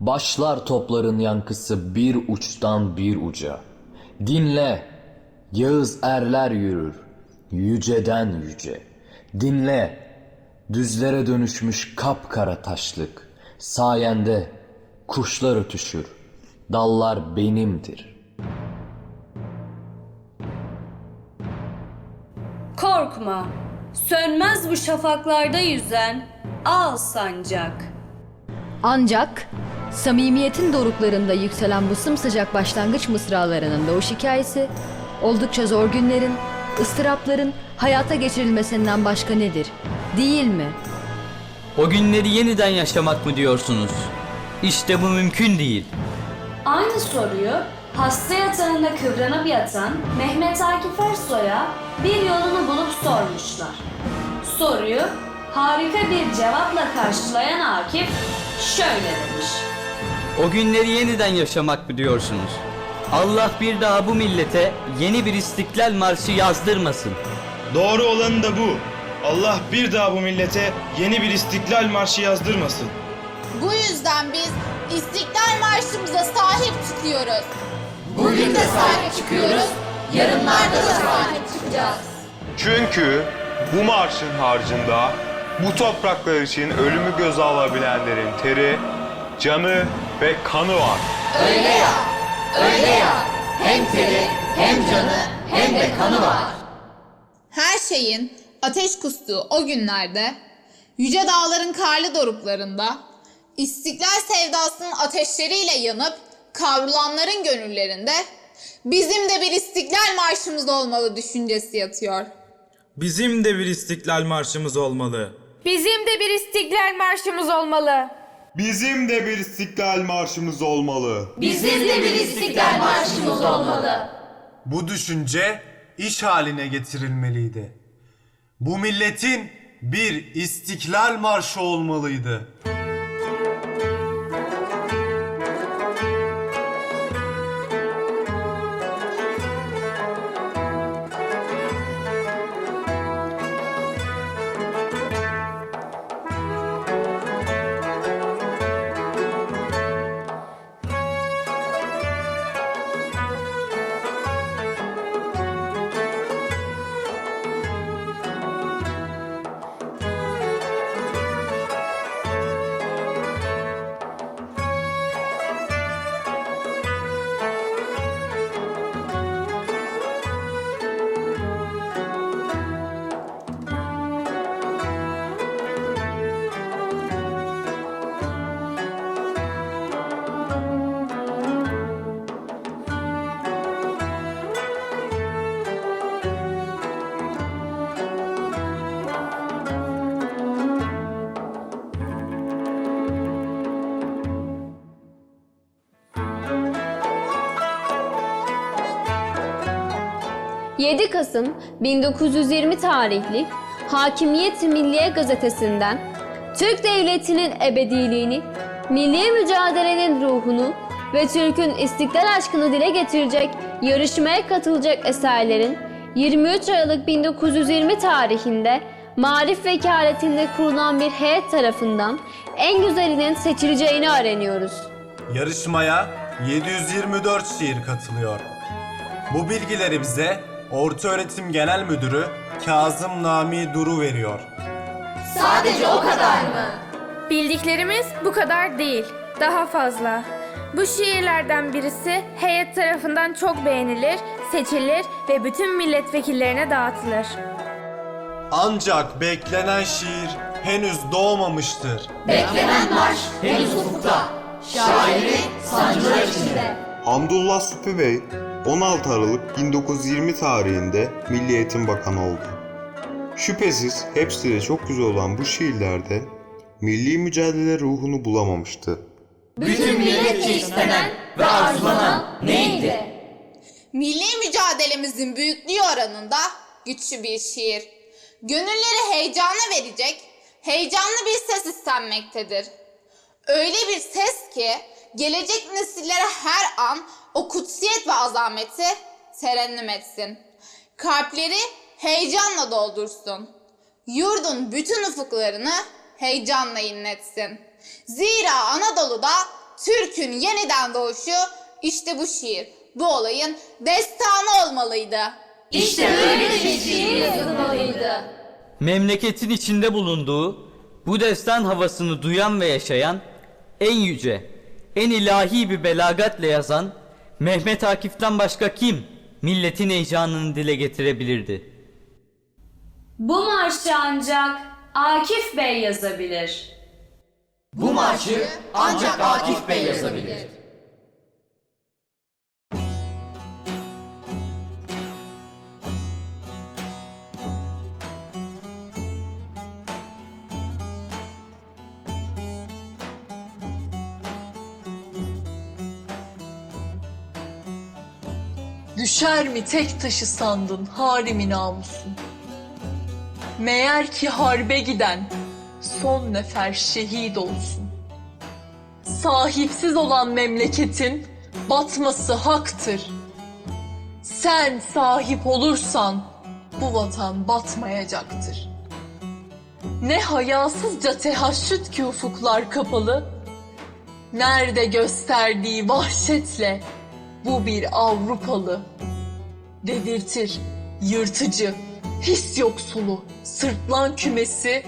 Başlar topların yankısı bir uçtan bir uca. Dinle, Yağız erler yürür, yüceden yüce. Dinle, düzlere dönüşmüş kapkara taşlık. Sayende kuşlar ötüşür, dallar benimdir.'' Korkma, sönmez bu şafaklarda yüzen al sancak. Ancak samimiyetin doruklarında yükselen bu sımsıcak başlangıç mısralarının doğuş hikayesi oldukça zor günlerin, ıstırapların hayata geçirilmesinden başka nedir? Değil mi? O günleri yeniden yaşamak mı diyorsunuz? İşte bu mümkün değil. Aynı soruyu hasta yatağında kıvranıp yatan Mehmet Akif Ersoy'a bir yolunu bulup sormuşlar. Soruyu harika bir cevapla karşılayan Akif şöyle demiş. O günleri yeniden yaşamak mı diyorsunuz? Allah bir daha bu millete yeni bir istiklal marşı yazdırmasın. Doğru olanı da bu. Allah bir daha bu millete yeni bir istiklal marşı yazdırmasın. Bu yüzden biz İstiklal Marşımıza sahip çıkıyoruz. Bugün de sahip çıkıyoruz, yarınlarda da sahip çıkacağız. Çünkü bu marşın harcında bu topraklar için ölümü göze alabilenlerin teri, canı ve kanı var. Öyle ya, öyle ya. Hem teri, hem canı, hem de kanı var. Her şeyin ateş kustuğu o günlerde, yüce dağların karlı doruklarında, istiklal sevdasının ateşleriyle yanıp kavrulanların gönüllerinde bizim de bir istiklal marşımız olmalı düşüncesi yatıyor. Bizim de bir istiklal marşımız olmalı. Bizim de bir istiklal marşımız olmalı. Bizim de bir istiklal marşımız olmalı. Bizim de bir istiklal marşımız olmalı. Bu düşünce iş haline getirilmeliydi. Bu milletin bir istiklal marşı olmalıydı. 7 Kasım 1920 tarihli Hakimiyet Milliye gazetesinden Türk Devleti'nin ebediliğini, milli mücadelenin ruhunu ve Türk'ün istiklal aşkını dile getirecek yarışmaya katılacak eserlerin 23 Aralık 1920 tarihinde Marif Vekaletinde kurulan bir heyet tarafından en güzelinin seçileceğini öğreniyoruz. Yarışmaya 724 şiir katılıyor. Bu bilgileri bize Ortaöğretim Genel Müdürü Kazım Nami Duru veriyor. Sadece o kadar mı? Bildiklerimiz bu kadar değil, daha fazla. Bu şiirlerden birisi heyet tarafından çok beğenilir, seçilir ve bütün milletvekillerine dağıtılır. Ancak beklenen şiir henüz doğmamıştır. Beklenen marş henüz ufukta. Şairi sancılar içinde. Hamdullah Süpü Bey 16 Aralık 1920 tarihinde Milli Eğitim Bakanı oldu. Şüphesiz hepsi de çok güzel olan bu şiirlerde milli mücadele ruhunu bulamamıştı. Bütün milletçe istenen ve arzulanan neydi? Milli mücadelemizin büyüklüğü oranında güçlü bir şiir. Gönülleri heyecana verecek, heyecanlı bir ses istenmektedir. Öyle bir ses ki gelecek nesillere her an o kutsiyet ve azameti terennüm etsin. Kalpleri heyecanla doldursun. Yurdun bütün ufuklarını heyecanla inletsin. Zira Anadolu'da Türk'ün yeniden doğuşu işte bu şiir. Bu olayın destanı olmalıydı. Memleketin içinde bulunduğu bu destan havasını duyan ve yaşayan en yüce, en ilahi bir belagatle yazan Mehmet Akif'ten başka kim milletin heyecanını dile getirebilirdi? Bu marşı ancak Akif Bey yazabilir. Bu marşı ancak Akif Bey yazabilir. Düşer mi tek taşı sandın harimi namusun? Meğer ki harbe giden son nefer şehit olsun. Sahipsiz olan memleketin batması haktır. Sen sahip olursan bu vatan batmayacaktır. Ne hayasızca tehaşüt ki ufuklar kapalı, nerede gösterdiği vahşetle bu bir Avrupalı. Dedirtir, yırtıcı, his yoksulu, sırtlan kümesi,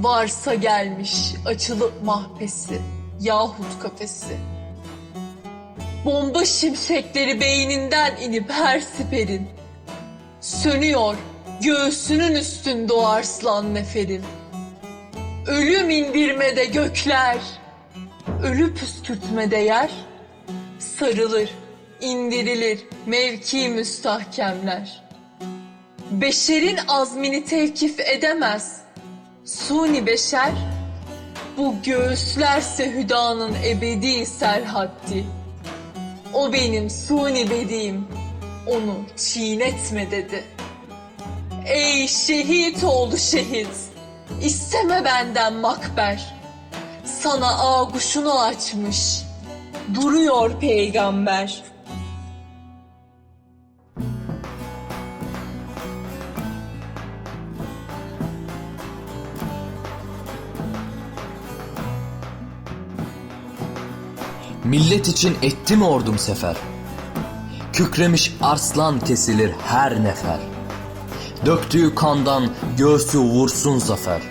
varsa gelmiş açılıp mahpesi yahut kafesi. Bomba şimşekleri beyninden inip her siperin, sönüyor göğsünün üstünde o arslan neferin. Ölüm indirmede gökler, ölü püskürtmede yer, sarılır, indirilir mevki müstahkemler. Beşerin azmini tevkif edemez. Suni beşer, bu göğüslerse hüdanın ebedi serhaddi. O benim suni bediğim, onu çiğnetme dedi. Ey şehit oğlu şehit, isteme benden makber. Sana ağuşunu açmış, duruyor peygamber. Millet için etti mi ordum sefer? Kükremiş arslan kesilir her nefer. Döktüğü kandan göğsü vursun zafer.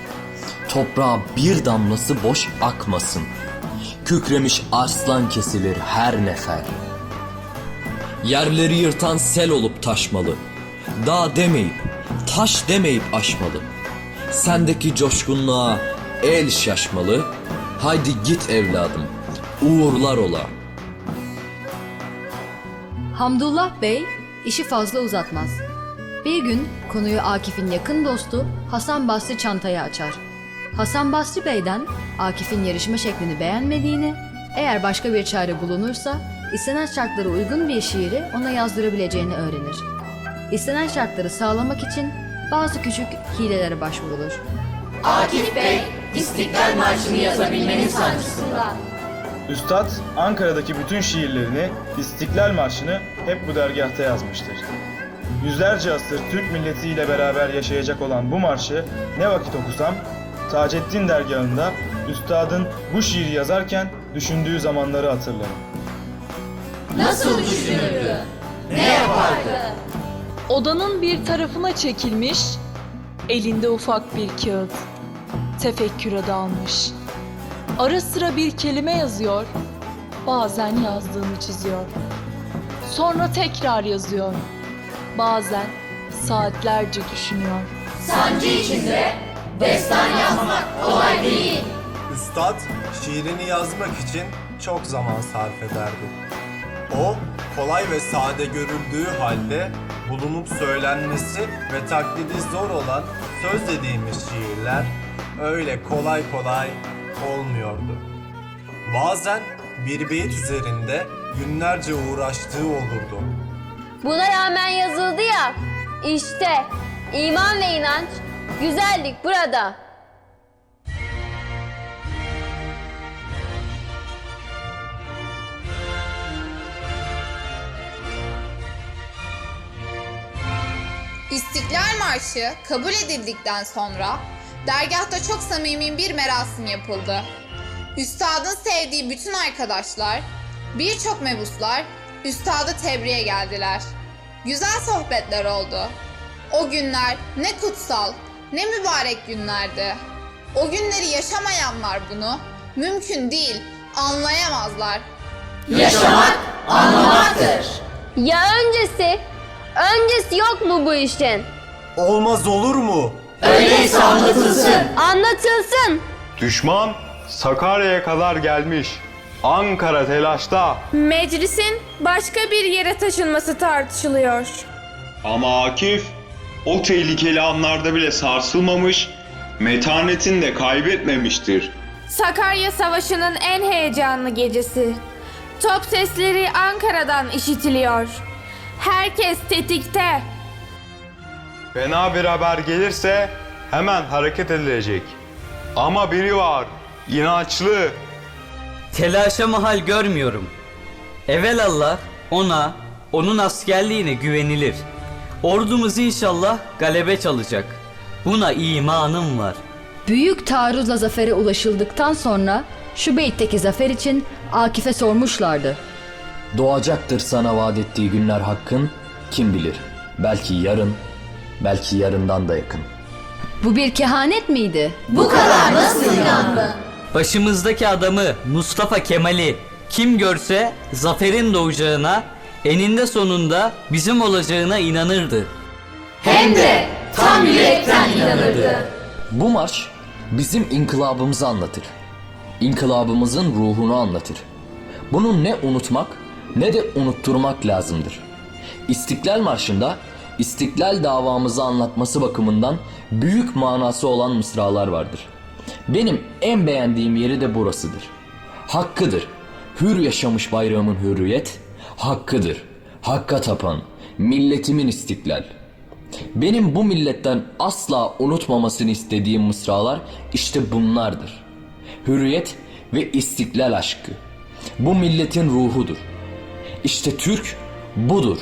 Toprağa bir damlası boş akmasın. Kükremiş arslan kesilir her nefer. Yerleri yırtan sel olup taşmalı. Dağ demeyip, taş demeyip aşmalı. Sendeki coşkunluğa el şaşmalı. Haydi git evladım, uğurlar ola. Hamdullah Bey işi fazla uzatmaz. Bir gün konuyu Akif'in yakın dostu Hasan Basri çantaya açar. Hasan Basri Bey'den Akif'in yarışma şeklini beğenmediğini, eğer başka bir çare bulunursa istenen şartlara uygun bir şiiri ona yazdırabileceğini öğrenir. İstenen şartları sağlamak için bazı küçük hilelere başvurulur. Üstad Ankara'daki bütün şiirlerini, İstiklal Marşı'nı hep bu dergahta yazmıştır. Yüzlerce asır Türk milletiyle beraber yaşayacak olan bu marşı ne vakit okusam, Taceddin dergahında üstadın bu şiiri yazarken düşündüğü zamanları hatırlarım. Odanın bir tarafına çekilmiş, elinde ufak bir kağıt. Tefekküre dalmış. Ara sıra bir kelime yazıyor, bazen yazdığını çiziyor. Sonra tekrar yazıyor. Bazen saatlerce düşünüyor. Üstad şiirini yazmak için çok zaman sarf ederdi. O kolay ve sade görüldüğü halde bulunup söylenmesi ve taklidi zor olan söz dediğimiz şiirler öyle kolay kolay olmuyordu. Bazen bir beyit üzerinde günlerce uğraştığı olurdu. Buna rağmen yazıldı ya. İşte iman ve inanç, güzellik burada. İstiklal Marşı kabul edildikten sonra dergahta çok samimi bir merasim yapıldı. Üstadın sevdiği bütün arkadaşlar, birçok mebuslar üstadı tebriğe geldiler. Güzel sohbetler oldu. O günler ne kutsal, ne mübarek günlerdi. O günleri yaşamayanlar bunu mümkün değil, anlayamazlar. Ya öncesi? Öncesi yok mu bu işin? Olmaz olur mu? Anlatılsın. Düşman Sakarya'ya kadar gelmiş. Ankara telaşta. Meclisin başka bir yere taşınması tartışılıyor. Ama Akif o tehlikeli anlarda bile sarsılmamış, metanetini de kaybetmemiştir. Sakarya Savaşı'nın en heyecanlı gecesi. Top sesleri Ankara'dan işitiliyor. Herkes tetikte. Fena bir haber gelirse hemen hareket edilecek. Ama biri var, inançlı. Telaşa mahal görmüyorum. Evelallah ona, onun askerliğine güvenilir. Ordumuz inşallah galebe çalacak. Buna imanım var. Büyük taarruzla zafere ulaşıldıktan sonra şu beytteki zafer için Akif'e sormuşlardı. Doğacaktır sana vaat ettiği günler hakkın, kim bilir. Belki yarın, belki yarından da yakın. Bu bir kehanet miydi? Başımızdaki adamı Mustafa Kemal'i kim görse zaferin doğacağına, eninde sonunda bizim olacağına inanırdı. Bu marş bizim inkılabımızı anlatır. İnkılabımızın ruhunu anlatır. Bunu ne unutmak ne de unutturmak lazımdır. İstiklal Marşı'nda İstiklal davamızı anlatması bakımından büyük manası olan mısralar vardır. Benim en beğendiğim yeri de burasıdır. Hakkıdır. Hür yaşamış bayrağımın hürriyet, hakkıdır. Hakka tapan, milletimin istiklal. Benim bu milletten asla unutmamasını istediğim mısralar işte bunlardır. Hürriyet ve istiklal aşkı. Bu milletin ruhudur. İşte Türk budur.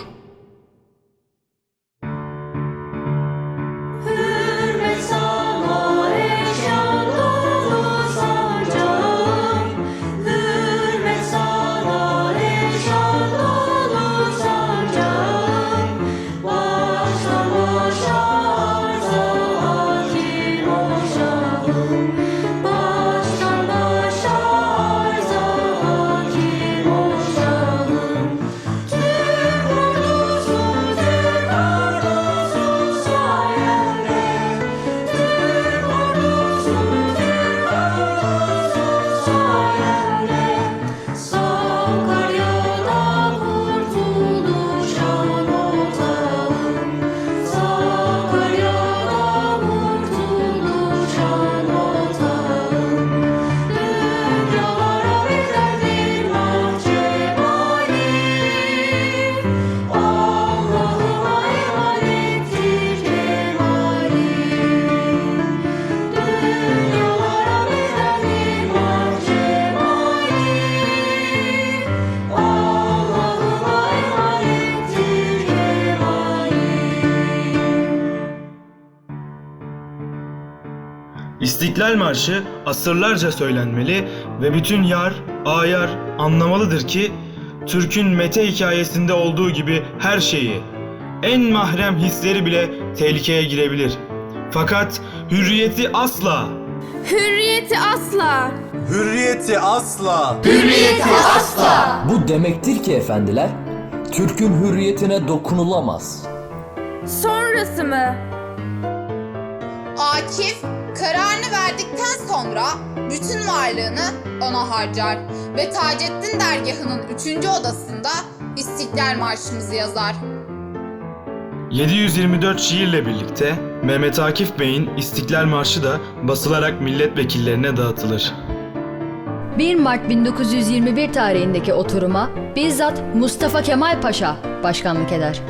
İstiklal Marşı asırlarca söylenmeli ve bütün yar, ayar anlamalıdır ki Türk'ün mete hikayesinde olduğu gibi her şeyi, en mahrem hisleri bile tehlikeye girebilir. Fakat hürriyeti asla, Hürriyeti asla. Hürriyeti asla. Bu demektir ki efendiler, Türk'ün hürriyetine dokunulamaz. Sonrası mı? Akif kararını verdikten sonra bütün varlığını ona harcar ve Taceddin dergahının 3. odasında İstiklal Marşımızı yazar. 724 şiirle birlikte Mehmet Akif Bey'in İstiklal Marşı da basılarak milletvekillerine dağıtılır. 1 Mart 1921 tarihindeki oturuma bizzat Mustafa Kemal Paşa başkanlık eder.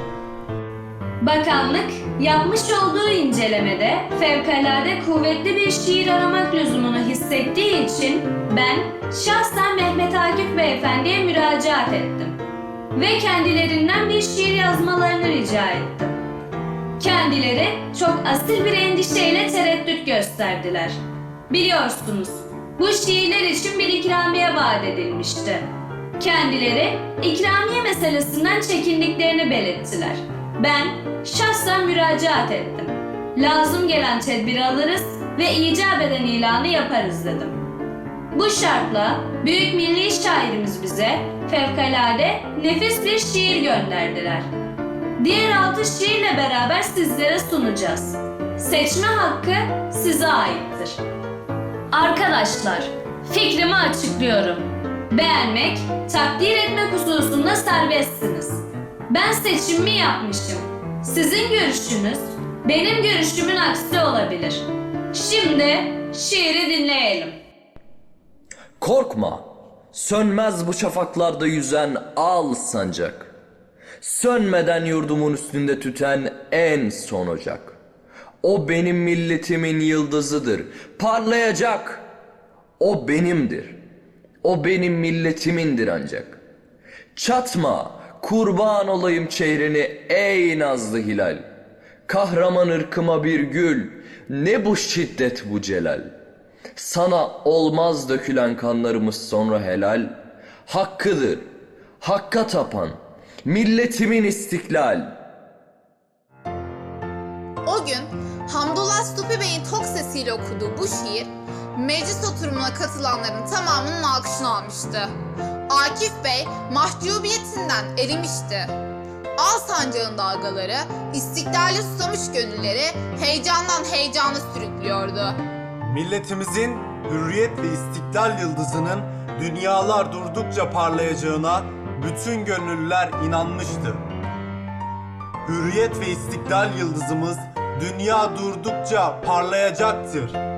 Bakanlık yapmış olduğu incelemede fevkalade kuvvetli bir şiir aramak lüzumunu hissettiği için ben şahsen Mehmet Akif Beyefendi'ye müracaat ettim. Ve kendilerinden bir şiir yazmalarını rica ettim. Kendileri çok asil bir endişeyle tereddüt gösterdiler. Biliyorsunuz, bu şiirler için bir ikramiye vaat edilmişti. Kendileri ikramiye meselesinden çekindiklerini belirttiler. Ben şahsen müracaat ettim. Lazım gelen tedbiri alırız ve icap eden ilanı yaparız dedim. Bu şartla büyük milli şairimiz bize fevkalade nefis bir şiir gönderdiler. Diğer altı şiirle beraber sizlere sunacağız. Seçme hakkı size aittir. Arkadaşlar, fikrimi açıklıyorum. Beğenmek, takdir etmek hususunda serbestsiniz. Ben seçimimi yapmışım. Sizin görüşünüz benim görüşümün aksi olabilir. Şimdi şiiri dinleyelim. Korkma, sönmez bu şafaklarda yüzen al sancak. Sönmeden yurdumun üstünde tüten en son ocak. O benim milletimin yıldızıdır, parlayacak. O benimdir, o benim milletimindir ancak. Çatma, kurban olayım çehreni ey nazlı hilal. Kahraman ırkıma bir gül, ne bu şiddet bu celal. Sana olmaz dökülen kanlarımız sonra helal. Hakkıdır, hakka tapan, milletimin istiklal. O gün Hamdullah Stupi Bey'in tok sesiyle okuduğu bu şiir meclis oturumuna katılanların tamamının alkışını almıştı. Akif Bey mahcubiyetinden erimişti. Al sancağın dalgaları, istiklali susamış gönülleri heyecandan heyecana sürüklüyordu. Milletimizin hürriyet ve istiklal yıldızının dünyalar durdukça parlayacağına bütün gönüllüler inanmıştı. Hürriyet ve istiklal yıldızımız dünya durdukça parlayacaktır.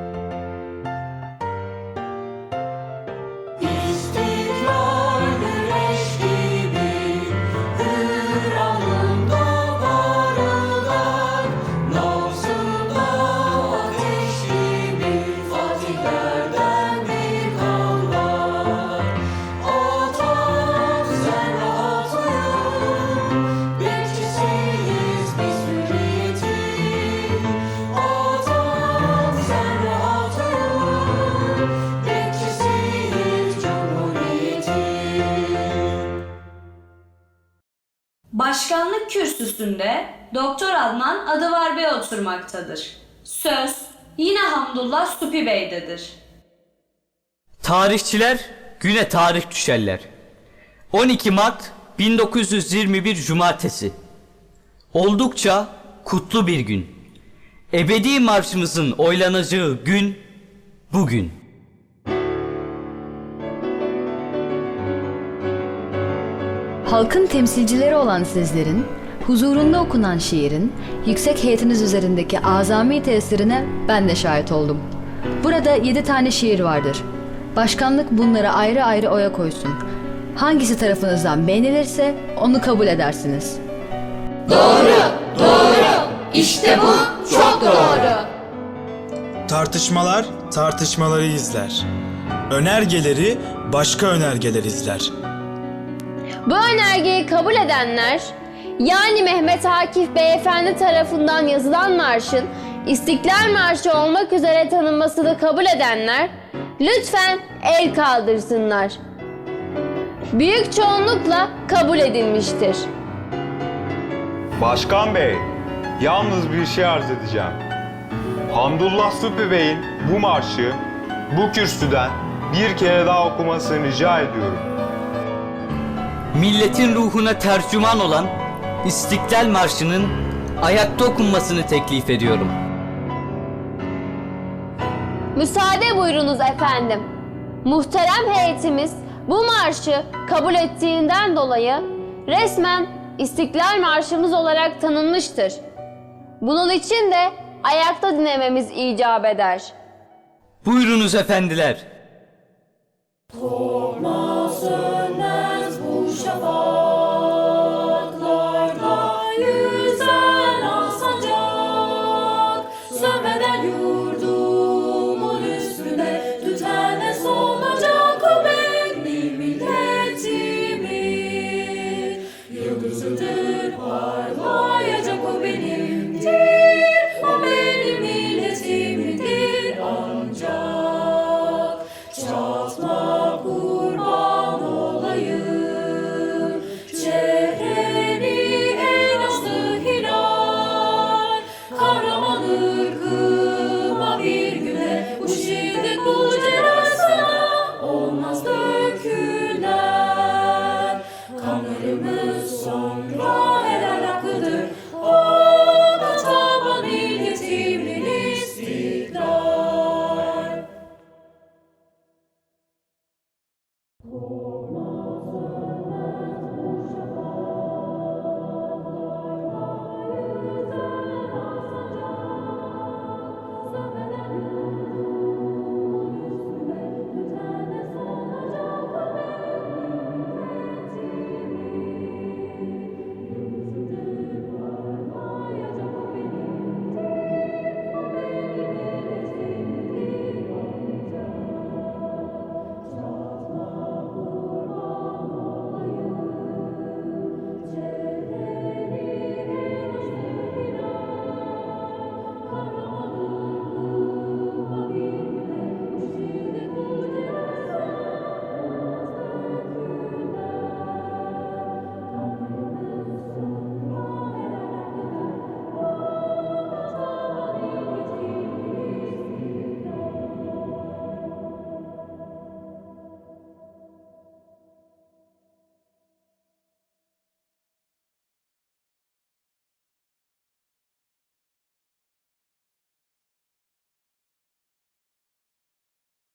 Kürsüsünde Doktor Adnan Adıvar Bey oturmaktadır. Söz yine Hamdullah Stupi Bey'dedir. Tarihçiler güne tarih düşerler. 12 Mart 1921 Cumartesi. Oldukça kutlu bir gün. Ebedi marşımızın oylanacağı gün bugün. Halkın temsilcileri olan sizlerin huzurunda okunan şiirin yüksek heyetiniz üzerindeki azami tesirine ben de şahit oldum. Burada yedi tane şiir vardır. Başkanlık bunları ayrı ayrı oya koysun. Hangisi tarafınızdan beğenilirse onu kabul edersiniz. Tartışmalar tartışmaları izler. Önergeleri başka önergeler izler. Bu önergeyi kabul edenler, yani Mehmet Akif Beyefendi tarafından yazılan marşın İstiklal Marşı olmak üzere tanınmasını kabul edenler, lütfen el kaldırsınlar. Büyük çoğunlukla kabul edilmiştir. Başkan Bey, yalnız bir şey arz edeceğim. Hamdullah Süpi Bey'in bu marşı bu kürsüden bir kere daha okumasını rica ediyorum. Milletin ruhuna tercüman olan İstiklal Marşı'nın ayakta okunmasını teklif ediyorum. Müsaade buyurunuz efendim. Muhterem heyetimiz bu marşı kabul ettiğinden dolayı resmen İstiklal Marşımız olarak tanınmıştır. Bunun için de ayakta dinlememiz icap eder. Buyurunuz efendiler. Yüzen